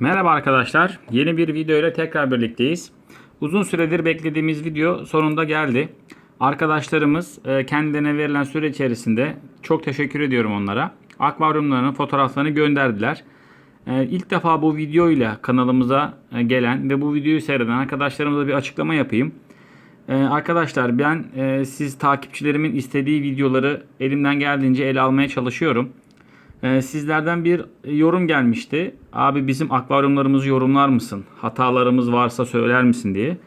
Merhaba arkadaşlar. Yeni bir video ile tekrar birlikteyiz. Uzun süredir beklediğimiz video sonunda geldi. Arkadaşlarımız e, kendilerine verilen süre içerisinde çok teşekkür ediyorum onlara. Akvaryumlarının fotoğraflarını gönderdiler. E, İlk defa bu videoyla kanalımıza e, gelen ve bu videoyu seyreden arkadaşlarımıza bir açıklama yapayım. Arkadaşlar ben siz takipçilerimin istediği videoları elimden geldiğince ele almaya çalışıyorum. Sizlerden bir yorum gelmişti. Abi bizim akvaryumlarımızı yorumlar mısın? Hatalarımız varsa söyler misin diye.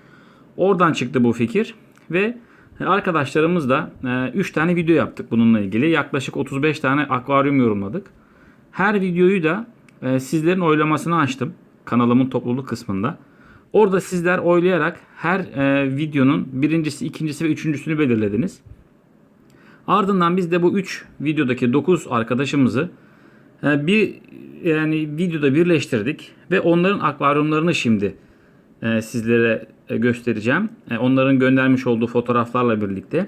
Oradan çıktı bu fikir ve arkadaşlarımız da 3 tane video yaptık bununla ilgili. Yaklaşık 35 tane akvaryum yorumladık. Her videoyu da e, sizlerin oylamasını açtım kanalımın topluluk kısmında. Orada sizler oylayarak her e, videonun birincisi, ikincisi ve üçüncüsünü belirlediniz. Ardından biz de bu 3 videodaki 9 arkadaşımızı e, bir yani videoda birleştirdik ve onların akvaryumlarını şimdi e, sizlere e, göstereceğim. E, onların göndermiş olduğu fotoğraflarla birlikte.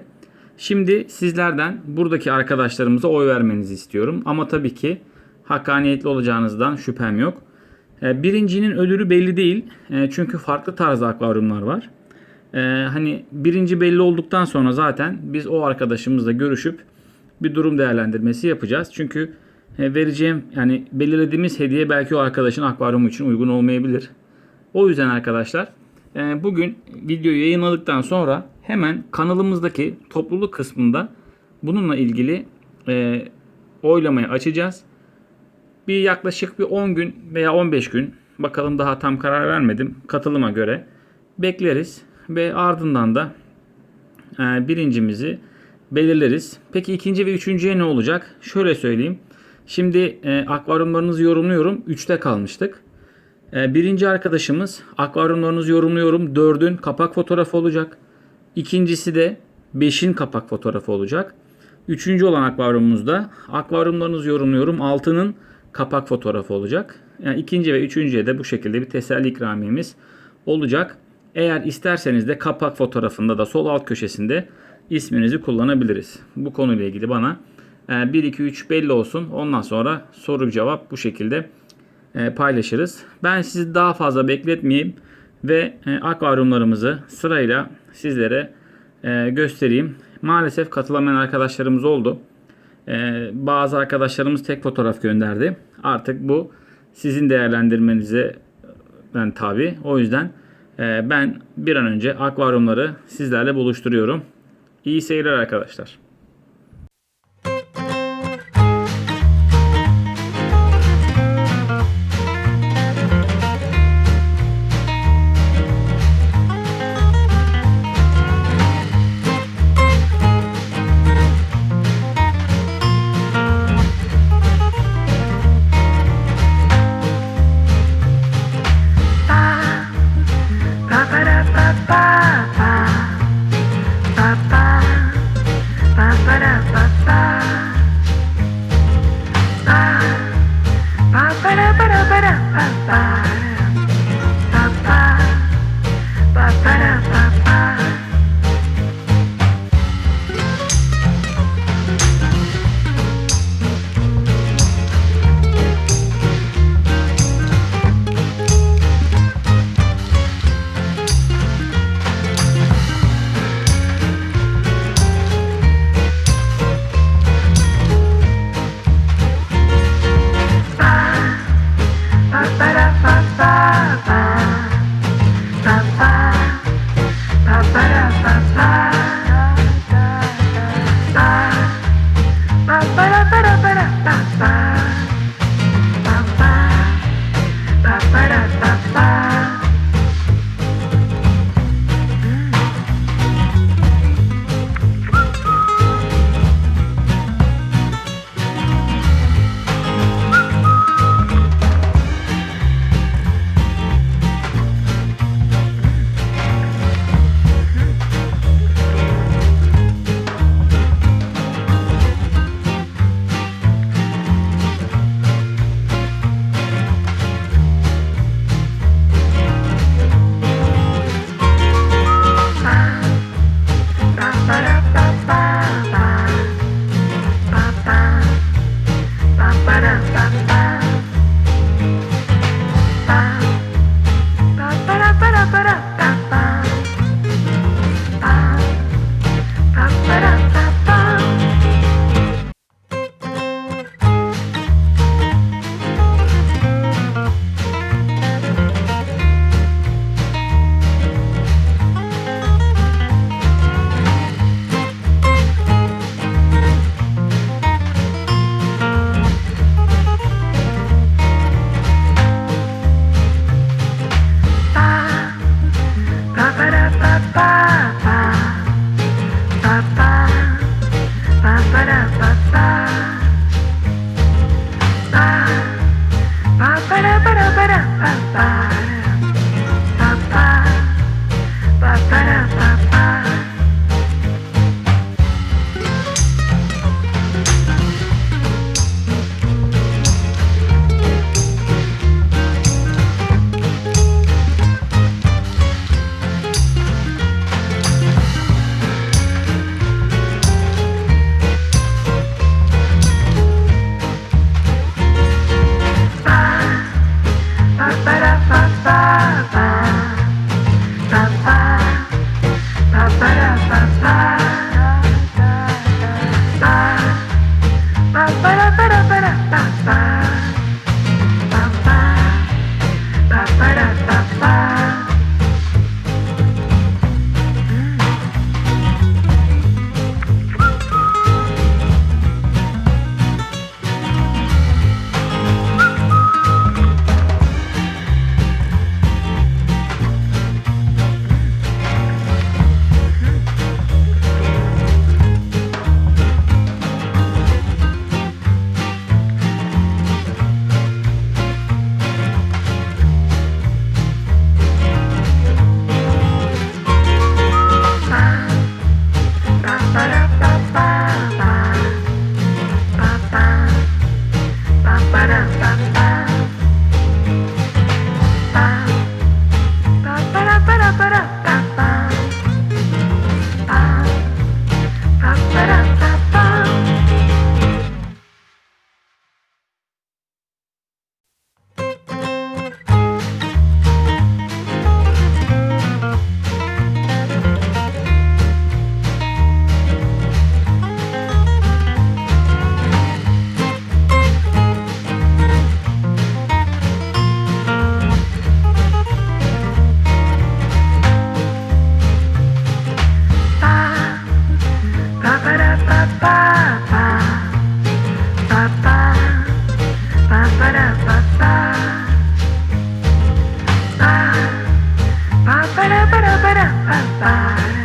Şimdi sizlerden buradaki arkadaşlarımıza oy vermenizi istiyorum. Ama tabii ki hakkaniyetli olacağınızdan şüphem yok. Birincinin ödülü belli değil. Çünkü farklı tarzda akvaryumlar var. Hani birinci belli olduktan sonra zaten biz o arkadaşımızla görüşüp bir durum değerlendirmesi yapacağız. Çünkü vereceğim yani belirlediğimiz hediye belki o arkadaşın akvaryumu için uygun olmayabilir. O yüzden arkadaşlar e, bugün videoyu yayınladıktan sonra hemen kanalımızdaki topluluk kısmında bununla ilgili e, oylamayı açacağız. Bir yaklaşık bir 10 gün veya 15 gün bakalım daha tam karar vermedim katılıma göre bekleriz ve ardından da e, birincimizi belirleriz. Peki ikinci ve üçüncüye ne olacak? Şöyle söyleyeyim. Şimdi e, akvaryumlarınızı yorumluyorum. 3'te kalmıştık. E, birinci arkadaşımız akvaryumlarınızı yorumluyorum. 4'ün kapak fotoğrafı olacak. İkincisi de 5'in kapak fotoğrafı olacak. Üçüncü olan akvaryumumuzda akvaryumlarınızı yorumluyorum. 6'nın kapak fotoğrafı olacak. Yani ikinci ve üçüncüye de bu şekilde bir teselli ikramiyemiz olacak. Eğer isterseniz de kapak fotoğrafında da sol alt köşesinde isminizi kullanabiliriz. Bu konuyla ilgili bana 1 2 3 belli olsun. Ondan sonra soru cevap bu şekilde e, paylaşırız. Ben sizi daha fazla bekletmeyeyim ve e, akvaryumlarımızı sırayla sizlere e, göstereyim. Maalesef katılamayan arkadaşlarımız oldu. Bazı arkadaşlarımız tek fotoğraf gönderdi. Artık bu sizin değerlendirmenize ben tabi. O yüzden ben bir an önce akvaryumları sizlerle buluşturuyorum. İyi seyirler arkadaşlar. I'm fine. Bye.